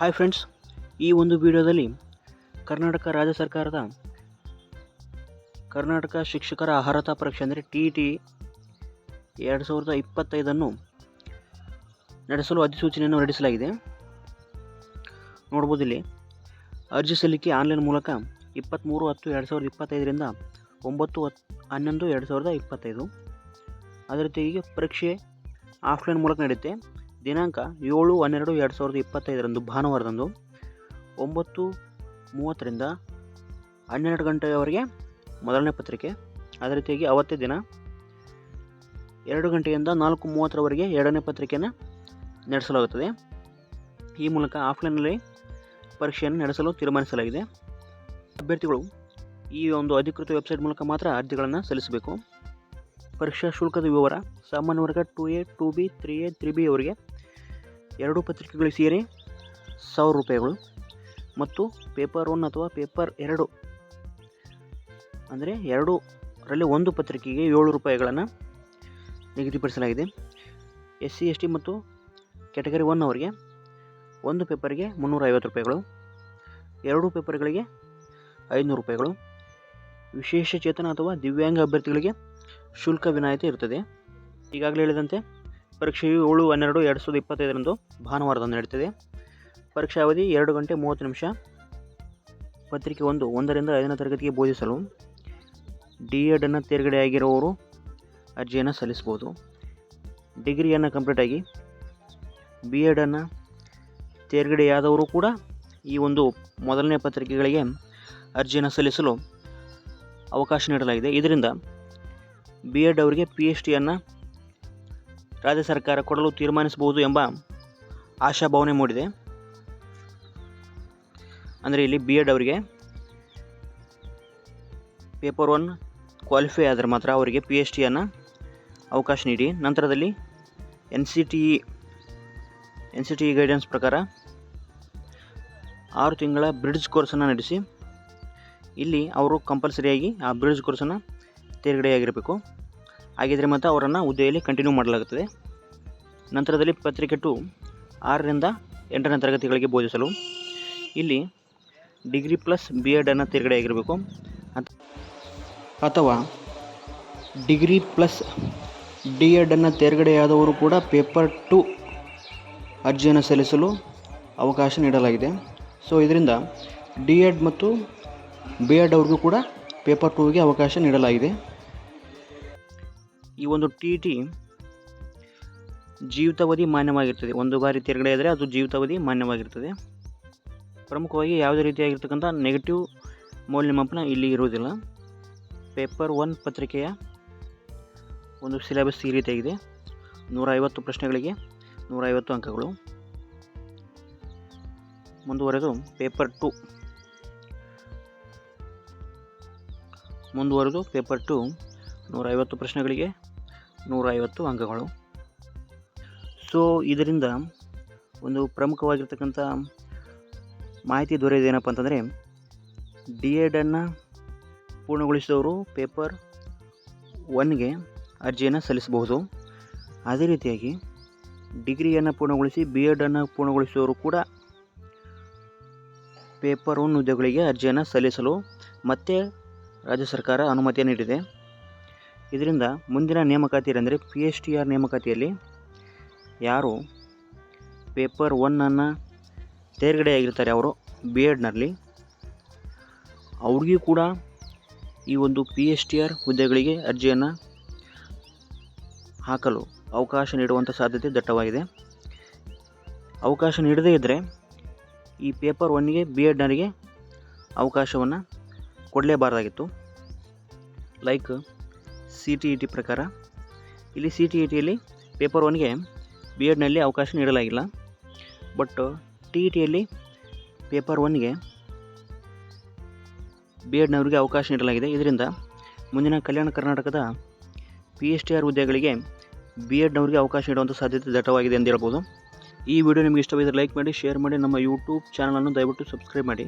Hi friends ಈ ಒಂದು ವಿಡಿಯೋದಲ್ಲಿ ಕರ್ನಾಟಕ ರಾಜ್ಯ ಸರ್ಕಾರದ ಕರ್ನಾಟಕ ಶಿಕ್ಷಕರ ಅರ್ಹತಾ ಪರೀಕ್ಷೆ ಅಂದರೆ ಟಿ ಟಿ ಎರಡು ಸಾವಿರದ ಇಪ್ಪತ್ತೈದನ್ನು ನಡೆಸಲು ಅಧಿಸೂಚನೆಯನ್ನು ಹೊರಡಿಸಲಾಗಿದೆ. ನೋಡ್ಬೋದು ಇಲ್ಲಿ. ಅರ್ಜಿ ಸಲ್ಲಿಕೆ ಆನ್ಲೈನ್ ಮೂಲಕ ಇಪ್ಪತ್ತ್ಮೂರು ಹತ್ತು ಎರಡು ಸಾವಿರದ ಇಪ್ಪತ್ತೈದರಿಂದ ಒಂಬತ್ತು ಹತ್ತು ಹನ್ನೊಂದು ಎರಡು ಸಾವಿರದ ಇಪ್ಪತ್ತೈದು. ಅದರ ಜೊತೆಗೆ ಪರೀಕ್ಷೆ ಆಫ್ಲೈನ್ ಮೂಲಕ ನಡೆಯುತ್ತೆ. ದಿನಾಂಕ ಏಳು ಹನ್ನೆರಡು ಎರಡು ಸಾವಿರದ ಇಪ್ಪತ್ತೈದರಂದು ಭಾನುವಾರದಂದು ಒಂಬತ್ತು ಮೂವತ್ತರಿಂದ ಹನ್ನೆರಡು ಗಂಟೆಯವರೆಗೆ ಮೊದಲನೇ ಪತ್ರಿಕೆ. ಅದೇ ರೀತಿಯಾಗಿ ಅವತ್ತೇ ದಿನ ಎರಡು ಗಂಟೆಯಿಂದ ನಾಲ್ಕು ಮೂವತ್ತರವರೆಗೆ ಎರಡನೇ ಪತ್ರಿಕೆಯನ್ನು ನಡೆಸಲಾಗುತ್ತದೆ. ಈ ಮೂಲಕ ಆಫ್ಲೈನಲ್ಲಿ ಪರೀಕ್ಷೆಯನ್ನು ನಡೆಸಲು ತೀರ್ಮಾನಿಸಲಾಗಿದೆ. ಅಭ್ಯರ್ಥಿಗಳು ಈ ಒಂದು ಅಧಿಕೃತ ವೆಬ್ಸೈಟ್ ಮೂಲಕ ಮಾತ್ರ ಅರ್ಜಿಗಳನ್ನು ಸಲ್ಲಿಸಬೇಕು. ಪರೀಕ್ಷಾ ಶುಲ್ಕದ ವಿವರ ಸಾಮಾನ್ಯ ವರ್ಗ two A, two B, three A, three B ಅವರಿಗೆ ಎರಡು ಪತ್ರಿಕೆಗಳು ಸೇರಿ ಸಾವಿರ ರೂಪಾಯಿಗಳು. ಮತ್ತು ಪೇಪರ್ ಒನ್ ಅಥವಾ ಪೇಪರ್ ಎರಡು, ಅಂದರೆ ಎರಡರಲ್ಲಿ ಒಂದು ಪತ್ರಿಕೆಗೆ ಏಳು ರೂಪಾಯಿಗಳನ್ನು ನಿಗದಿಪಡಿಸಲಾಗಿದೆ. ಎಸ್ ಸಿ, ಎಸ್ ಟಿ ಮತ್ತು ಕ್ಯಾಟಗರಿ ಒನ್ ಅವರಿಗೆ ಒಂದು ಪೇಪರ್ಗೆ ಮುನ್ನೂರ ಐವತ್ತು ರೂಪಾಯಿಗಳು, ಎರಡು ಪೇಪರ್ಗಳಿಗೆ ಐನೂರು ರೂಪಾಯಿಗಳು. ವಿಶೇಷ ಚೇತನ ಅಥವಾ ದಿವ್ಯಾಂಗ ಅಭ್ಯರ್ಥಿಗಳಿಗೆ ಶುಲ್ಕ ವಿನಾಯಿತಿ ಇರ್ತದೆ. ಈಗಾಗಲೇ ಹೇಳಿದಂತೆ, ಪರೀಕ್ಷೆಯು ಏಳು ಹನ್ನೆರಡು ಎರಡು ಸಾವಿರದ ಇಪ್ಪತ್ತೈದರಂದು ಭಾನುವಾರದಂದು ನಡೀತದೆ. ಪರೀಕ್ಷಾ ಅವಧಿ ಎರಡು ಗಂಟೆ ಮೂವತ್ತು ನಿಮಿಷ, ಪತ್ರಿಕೆ ಒಂದು, ಒಂದರಿಂದ ಐದನೇ ತರಗತಿಗೆ ಬೋಧಿಸಲು ಡಿ ಎಡನ್ನು ತೇರ್ಗಡೆಯಾಗಿರುವವರು ಅರ್ಜಿಯನ್ನು ಸಲ್ಲಿಸ್ಬೋದು ಡಿಗ್ರಿಯನ್ನು ಕಂಪ್ಲೀಟಾಗಿ ಬಿ ಎಡನ್ನು ತೇರ್ಗಡೆಯಾದವರು ಕೂಡ ಈ ಒಂದು ಮೊದಲನೇ ಪತ್ರಿಕೆಗಳಿಗೆ ಅರ್ಜಿಯನ್ನು ಸಲ್ಲಿಸಲು ಅವಕಾಶ ನೀಡಲಾಗಿದೆ. ಇದರಿಂದ ಬಿ ಎಡ್ ಅವರಿಗೆ ಪಿ ಎಚ್ ಡಿಯನ್ನು ರಾಜ್ಯ ಸರ್ಕಾರ ಕೊಡಲು ತೀರ್ಮಾನಿಸಬಹುದು ಎಂಬ ಆಶಾಭಾವನೆ ಮೂಡಿದೆ. ಅಂದರೆ ಇಲ್ಲಿ ಬಿ ಎಡ್ ಅವರಿಗೆ ಪೇಪರ್ ಒನ್ ಕ್ವಾಲಿಫೈ ಆದರೆ ಮಾತ್ರ ಅವರಿಗೆ ಪಿ ಎಚ್ ಡಿಯನ್ನು ಅವಕಾಶ ನೀಡಿ. ನಂತರದಲ್ಲಿ N C T N C T guidance ಪ್ರಕಾರ ಆರು ತಿಂಗಳ ಬ್ರಿಡ್ಜ್ ಕೋರ್ಸನ್ನು ನಡೆಸಿ. ಇಲ್ಲಿ ಅವರು ಕಂಪಲ್ಸರಿಯಾಗಿ ಆ ಬ್ರಿಡ್ಜ್ ಕೋರ್ಸನ್ನು ತೇರ್ಗಡೆಯಾಗಿರಬೇಕು ಹಾಗಿದ್ರೆ ಮಾತ್ರ ಅವರನ್ನು ಹುದ್ದೆಯಲ್ಲಿ ಕಂಟಿನ್ಯೂ ಮಾಡಲಾಗುತ್ತದೆ. ನಂತರದಲ್ಲಿ ಪತ್ರಿಕೆ ಟು ಆರರಿಂದ ಎಂಟನೇ ತರಗತಿಗಳಿಗೆ ಬೋಧಿಸಲು. ಇಲ್ಲಿ ಡಿಗ್ರಿ ಪ್ಲಸ್ ಬಿ ಎಡನ್ನು ತೇರ್ಗಡೆಯಾಗಿರಬೇಕು ಅಥ- ಅಥವಾ ಡಿಗ್ರಿ ಪ್ಲಸ್ ಡಿ ಎಡನ್ನು ತೇರ್ಗಡೆಯಾದವರು ಕೂಡ ಪೇಪರ್ ಟು ಅರ್ಜಿಯನ್ನು ಸಲ್ಲಿಸಲು ಅವಕಾಶ ನೀಡಲಾಗಿದೆ. ಸೊ ಇದರಿಂದ ಡಿ ಎಡ್ ಮತ್ತು ಬಿ ಎಡ್ ಅವ್ರಿಗೂ ಕೂಡ ಪೇಪರ್ ಟೂಗೆ ಅವಕಾಶ ನೀಡಲಾಗಿದೆ. ಈ ಒಂದು ಟಿ ಟಿ ಜೀವಿತಾವಧಿ ಮಾನ್ಯವಾಗಿರ್ತದೆ. ಒಂದು ಬಾರಿ ತೇರ್ಗಡೆ ಆದರೆ ಅದು ಜೀವಿತಾವಧಿ ಮಾನ್ಯವಾಗಿರ್ತದೆ. ಪ್ರಮುಖವಾಗಿ ಯಾವುದೇ ರೀತಿಯಾಗಿರ್ತಕ್ಕಂಥ ನೆಗೆಟಿವ್ ಮೌಲ್ಯಮಾಪನ ಇಲ್ಲಿ ಇರುವುದಿಲ್ಲ. ಪೇಪರ್ ಒನ್ ಪತ್ರಿಕೆಯ ಒಂದು ಸಿಲೆಬಸ್ ಈ ರೀತಿಯಾಗಿದೆ. ನೂರ ಐವತ್ತು ಪ್ರಶ್ನೆಗಳಿಗೆ ನೂರ ಐವತ್ತು ಅಂಕಗಳು. ಮುಂದುವರೆದು ಪೇಪರ್ ಟು ಮುಂದುವರೆದು ಪೇಪರ್ ಟು ನೂರ ಐವತ್ತು ಪ್ರಶ್ನೆಗಳಿಗೆ ನೂರ ಐವತ್ತು ಅಂಕಗಳು. ಸೊ ಇದರಿಂದ ಒಂದು ಪ್ರಮುಖವಾಗಿರ್ತಕ್ಕಂಥ ಮಾಹಿತಿ ದೊರೆಯೋದೇನಪ್ಪ ಅಂತಂದರೆ ಡಿ ಎಡನ್ನು ಪೂರ್ಣಗೊಳಿಸಿದವರು ಪೇಪರ್ ಒನ್ಗೆ ಅರ್ಜಿಯನ್ನು ಸಲ್ಲಿಸಬಹುದು. ಅದೇ ರೀತಿಯಾಗಿ ಡಿಗ್ರಿಯನ್ನು ಪೂರ್ಣಗೊಳಿಸಿ ಬಿ ಎಡನ್ನು ಪೂರ್ಣಗೊಳಿಸಿದವರು ಕೂಡ ಪೇಪರ್ ಒನ್ ಹುದ್ದೆಗಳಿಗೆ ಅರ್ಜಿಯನ್ನು ಸಲ್ಲಿಸಲು ಮತ್ತೆ ರಾಜ್ಯ ಸರ್ಕಾರ ಅನುಮತಿಯನ್ನು ನೀಡಿದೆ. ಇದರಿಂದ ಮುಂದಿನ ನೇಮಕಾತಿ ಅಂದರೆ ಪಿ ಎಚ್ ಟಿ ಆರ್ ನೇಮಕಾತಿಯಲ್ಲಿ ಯಾರು ಪೇಪರ್ ಒನ್ನನ್ನು ತೇರ್ಗಡೆಯಾಗಿರ್ತಾರೆ ಅವರು ಬಿ ಎಡ್ನಲ್ಲಿ ಅವ್ರಿಗೂ ಕೂಡ ಈ ಒಂದು ಪಿ ಎಚ್ ಟಿ ಆರ್ ಹುದ್ದೆಗಳಿಗೆ ಅರ್ಜಿಯನ್ನು ಹಾಕಲು ಅವಕಾಶ ನೀಡುವಂಥ ಸಾಧ್ಯತೆ ದಟ್ಟವಾಗಿದೆ. ಅವಕಾಶ ನೀಡದೇ ಇದ್ದರೆ ಈ ಪೇಪರ್ ಒನ್ಗೆ ಬಿ ಎಡ್ನರಿಗೆ ಅವಕಾಶವನ್ನು ಕೊಡಲೇಬಾರ್ದಾಗಿತ್ತು. Like C T E T ಪ್ರಕಾರ. ಇಲ್ಲಿ ಸಿ ಟಿ ಇ ಟಿಯಲ್ಲಿ ಪೇಪರ್ ಒನ್ಗೆ ಬಿ ಎಡ್ನಲ್ಲಿ ಅವಕಾಶ ನೀಡಲಾಗಿಲ್ಲ. ಬಟ್ ಟಿ ಇ ಟಿಯಲ್ಲಿ ಪೇಪರ್ ಒನ್ಗೆ ಬಿ ಎಡ್ನವರಿಗೆ ಅವಕಾಶ ನೀಡಲಾಗಿದೆ. ಇದರಿಂದ ಮುಂದಿನ ಕಲ್ಯಾಣ ಕರ್ನಾಟಕದ ಪಿ ಎಚ್ ಟಿ ಆರ್ ಹುದ್ದೆಗಳಿಗೆ ಬಿ ಎಡ್ನವರಿಗೆ ಅವಕಾಶ ನೀಡುವಂಥ ಸಾಧ್ಯತೆ ದಟ್ಟವಾಗಿದೆ ಎಂದು ಹೇಳ್ಬೋದು. ಈ ವಿಡಿಯೋ ನಿಮಗೆ ಇಷ್ಟವಾದರೆ ಲೈಕ್ ಮಾಡಿ ಶೇರ್ ಮಾಡಿ, ನಮ್ಮ ಯೂಟ್ಯೂಬ್ ಚಾನಲನ್ನು ದಯವಿಟ್ಟು ಸಬ್ಸ್ಕ್ರೈಬ್ ಮಾಡಿ.